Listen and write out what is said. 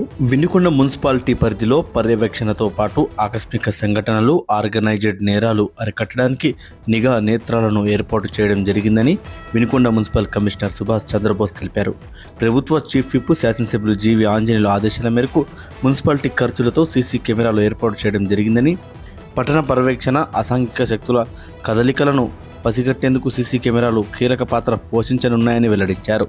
Vinukonda municipality పరిధిలో పర్యవేక్షణతో పాటు ఆకస్మిక సంఘటనలు ఆర్గనైజ్డ్ నేరాలు అరికట్టడానికి నిఘా నేత్రాలను ఏర్పాటు చేయడం జరిగిందని వినుకొండ మున్సిపల్ కమిషనర్ సుభాష్ చంద్రబోస్ తెలిపారు. ప్రభుత్వ చీఫ్ విప్ శాసనసభ్యులు జీవి ఆంజనేయుల ఆదేశాల మేరకు మున్సిపాలిటీ ఖర్చులతో సీసీ కెమెరాలు ఏర్పాటు చేయడం జరిగిందని పట్టణ పర్యవేక్షణ అసాంఘిక శక్తుల కదలికలను పసిగట్టేందుకు సీసీ కెమెరాలు కీలక పాత్ర పోషించనున్నాయని వెల్లడించారు.